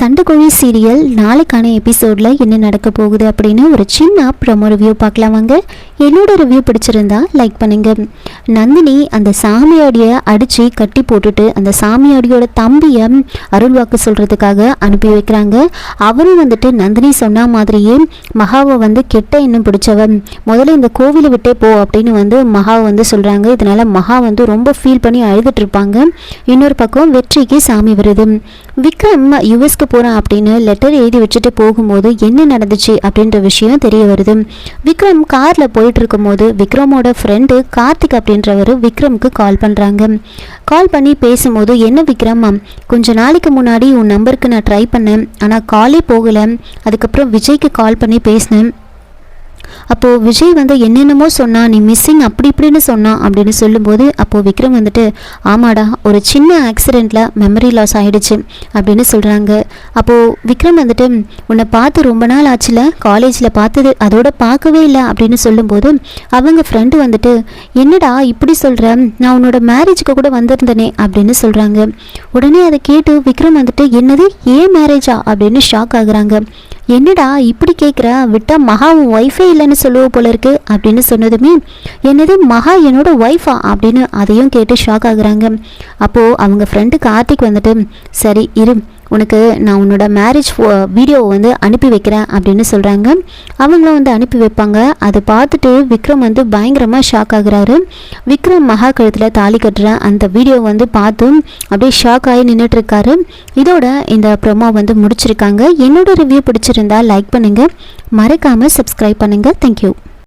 சண்டைக்கோழி serial நாளைக்கான எபிசோடில் என்ன நடக்க போகுது அப்படின்னு ஒரு சின்ன ப்ரொமோ ரிவ்யூ பார்க்கலாம் வாங்க. என்னோட ரிவ்யூ பிடிச்சிருந்தா லைக் பண்ணுங்க. நந்தினி அந்த சாமியாடியை அடித்து கட்டி போட்டுட்டு அந்த சாமியாடியோட தம்பியை அருள்வாக்கு சொல்கிறதுக்காக அனுப்பி வைக்கிறாங்க. அவரும் வந்துட்டு நந்தினி சொன்ன மாதிரியே மகாவை வந்து கெட்ட எண்ணம் பிடிச்சவன் முதல்ல இந்த கோவிலை விட்டே போ அப்படின்னு வந்து மகாவை வந்து சொல்கிறாங்க இதனால் மகா வந்து ரொம்ப ஃபீல் பண்ணி அழுதுட்டு இருப்பாங்க. இன்னொரு பக்கம் வெற்றிக்கு சாமி வருது. விக்ரம் யூஎஸ்க்கு போகிறான் அப்படின்னு லெட்டர் எழுதி வச்சுட்டு போகும்போது என்ன நடந்துச்சு அப்படின்ற விஷயம் தெரிய வருது. விக்ரம் காரில் போயிட்டு இருக்கும்போது விக்ரமோட ஃப்ரெண்டு கார்த்திக் அப்படின்றவர் விக்ரம்க்கு கால் பண்ணுறாங்க கால் பண்ணி பேசும்போது என்ன விக்ரம் கொஞ்ச நாளைக்கு முன்னாடி உன் நம்பருக்கு நான் ட்ரை பண்ணேன். ஆனால் காலே போகலை. அதுக்கப்புறம் விஜய்க்கு கால் பண்ணி பேசினேன். அப்போது விஜய் வந்து என்னென்னமோ சொன்னான் நீ மிஸ்ஸிங் அப்படி இப்படின்னு சொன்னான் அப்படின்னு சொல்லும்போது அப்போது விக்ரம் வந்துட்டு ஆமாடா ஒரு சின்ன ஆக்சிடெண்ட்டில் மெமரி லாஸ் ஆகிடுச்சு அப்படின்னு சொல்கிறாங்க அப்போது விக்ரம் வந்துட்டு உன்னை பார்த்து ரொம்ப நாள் ஆச்சுல காலேஜில் பார்த்தது அதோட பார்க்கவே இல்லை அப்படின்னு சொல்லும்போது அவங்க ஃப்ரெண்டு வந்துட்டு என்னடா இப்படி சொல்கிற நான் உன்னோட மேரேஜுக்கு கூட வந்திருந்தேனே அப்படின்னு சொல்கிறாங்க உடனே அதை கேட்டு விக்ரம் வந்துட்டு என்னது ஏன் மேரேஜா அப்படின்னு ஷாக் ஆகுறாங்க. என்னடா இப்படி கேட்குற விட்டா மகா உன் ஒய்ஃபே இல்லைன்னு சொல்லுவ போல இருக்கு அப்படின்னு சொன்னதுமே என்னது மகா என்னோட ஒய்ஃபா அப்படின்னு அதையும் கேட்டு ஷாக் ஆகுறாங்க. அப்போது அவங்க ஃப்ரெண்டு கார்த்திக் வந்துட்டு சரி இரு உனக்கு நான் உன்னோட மேரேஜ் வீடியோவை வந்து அனுப்பி வைக்கிறேன் அப்படின்னு சொல்கிறாங்க அவங்களும் வந்து அனுப்பி வைப்பாங்க. அதை பார்த்துட்டு விக்ரம் வந்து பயங்கரமாக ஷாக் ஆகுறாரு. விக்ரம் மகா கழுத்தில் தாலி கட்டுற அந்த வீடியோ வந்து பார்த்து அப்படியே ஷாக் ஆகி நின்றுட்டுருக்காரு இதோட இந்த ப்ரொமோ வந்து முடிச்சிருக்காங்க. என்னோட ரிவ்யூ பிடிச்சிருந்தா லைக் பண்ணுங்கள் மறக்காமல் சப்ஸ்கிரைப் பண்ணுங்கள் தேங்க்யூ